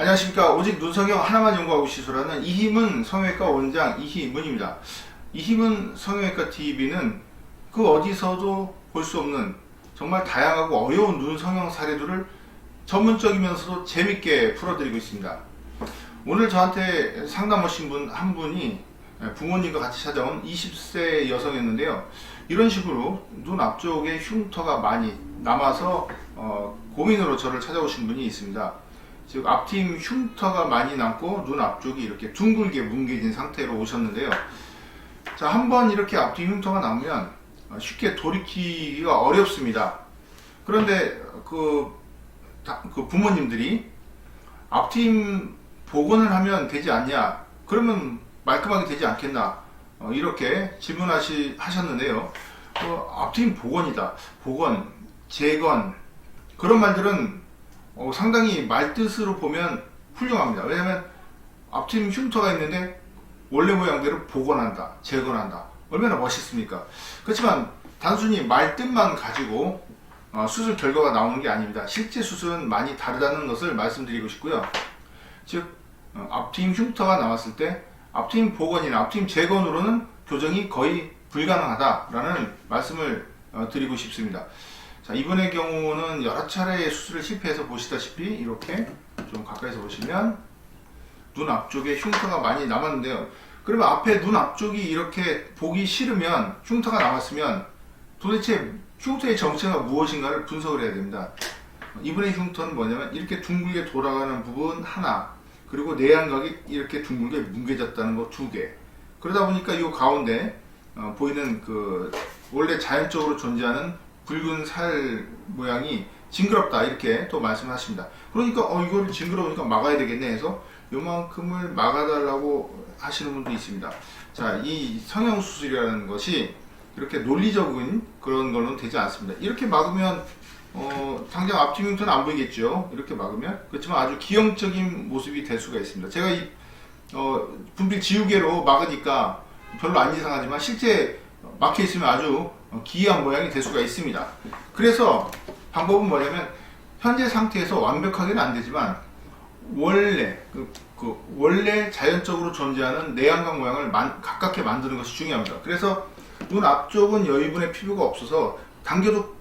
안녕하십니까. 오직 눈성형 하나만 연구하고 시술하는 이힘은 성형외과 원장 이희문입니다. 이힘은 성형외과 TV는 그 어디서도 볼 수 없는 정말 다양하고 어려운 눈 성형 사례들을 전문적이면서도 재밌게 풀어드리고 있습니다. 오늘 저한테 상담 오신 분 한 분이 부모님과 같이 찾아온 20세 여성이었는데요. 이런 식으로 눈 앞쪽에 흉터가 많이 남아서 어, 고민으로 저를 찾아오신 분이 있습니다. 즉 앞팀 흉터가 많이 남고 눈 앞쪽이 이렇게 둥글게 뭉개진 상태로 오셨는데요. 자, 한번 이렇게 앞뒤 흉터가 나오면 어, 쉽게 돌이키기가 어렵습니다. 그런데 그, 다- 그 부모님들이 앞팀 복원을 하면 되지 않냐? 그러면 말끔하게 되지 않겠나? 어, 이렇게 질문하시 하셨는데요. 어, 앞팀 복원이다. 복원, 재건 그런 말들은 어, 상당히 말뜻으로 보면 훌륭합니다. 왜냐하면 앞팀 흉터가 있는데 원래 모양대로 복원한다, 재건한다. 얼마나 멋있습니까? 그렇지만 단순히 말뜻만 가지고 어, 수술 결과가 나오는 게 아닙니다. 실제 수술은 많이 다르다는 것을 말씀드리고 싶고요. 즉 어, 앞팀 흉터가 나왔을 때 앞팀 복원이나 앞팀 재건으로는 교정이 거의 불가능하다라는 말씀을 어, 드리고 싶습니다. 자 이번의 경우는 여러 차례 수술을 실패해서 보시다시피 이렇게 좀 가까이서 보시면 눈 앞쪽에 흉터가 많이 남았는데요. 그러면 앞에 눈 앞쪽이 이렇게 보기 싫으면 흉터가 남았으면 도대체 흉터의 정체가 무엇인가를 분석을 해야 됩니다. 이번의 흉터는 뭐냐면 이렇게 둥글게 돌아가는 부분 하나 그리고 내양각이 이렇게 둥글게 뭉개졌다는 거 두 개. 그러다 보니까 이 가운데 어, 보이는 그 원래 자연적으로 존재하는 붉은 살 모양이 징그럽다 이렇게 또 말씀하십니다. 그러니까 어 이거를 징그러우니까 막아야 되겠네 해서 요만큼을 막아달라고 하시는 분도 있습니다. 자, 이 성형 수술이라는 것이 이렇게 논리적인 그런 걸로는 되지 않습니다. 이렇게 막으면 어, 당장 앞뒤 흉터는 안 보이겠죠. 이렇게 막으면 그렇지만 아주 기형적인 모습이 될 수가 있습니다. 제가 이 어, 분필 지우개로 막으니까 별로 안 이상하지만 실제 막혀 있으면 아주 어, 기이한 모양이 될 수가 있습니다. 그래서 방법은 뭐냐면 현재 상태에서 완벽하게는 안 되지만 원래 그, 그 원래 자연적으로 존재하는 내양각 모양을 만- 가깝게 만드는 것이 중요합니다. 그래서 눈 앞쪽은 여유분의 피부가 없어서 당겨도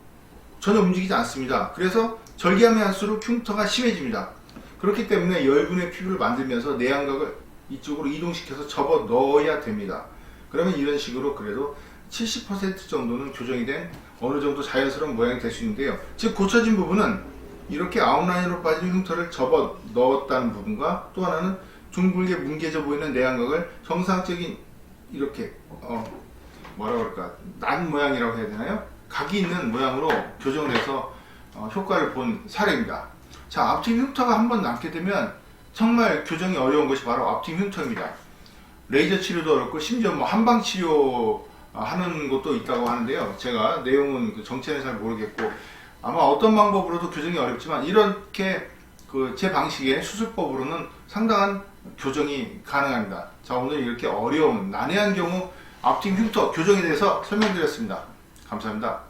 전혀 움직이지 않습니다. 그래서 절개하면 할수록 흉터가 심해집니다. 그렇기 때문에 여유분의 피부를 만들면서 내양각을 이쪽으로 이동시켜서 접어 넣어야 됩니다. 그러면 이런 식으로 그래도 70% 정도는 교정이 된 어느 정도 자연스러운 모양이 될 수 있는데요. 즉 고쳐진 부분은 이렇게 아웃라인으로 빠진 흉터를 접어 넣었다는 부분과 또 하나는 둥글게 뭉개져 보이는 내양각을 정상적인 이렇게 어 뭐라 그럴까 난 모양이라고 해야 되나요? 각이 있는 모양으로 교정을 해서 어, 효과를 본 사례입니다. 자 앞팀 흉터가 한번 남게 되면 정말 교정이 어려운 것이 바로 앞팀 흉터입니다. 레이저 치료도 어렵고 심지어 뭐 한방 치료 아, 하는 것도 있다고 하는데요. 제가 내용은 그 정체는 잘 모르겠고 아마 어떤 방법으로도 교정이 어렵지만 이렇게 그 제 방식의 수술법으로는 상당한 교정이 가능합니다. 자 오늘 이렇게 어려운 난해한 경우 앞팀 흉터 교정에 대해서 설명드렸습니다. 감사합니다.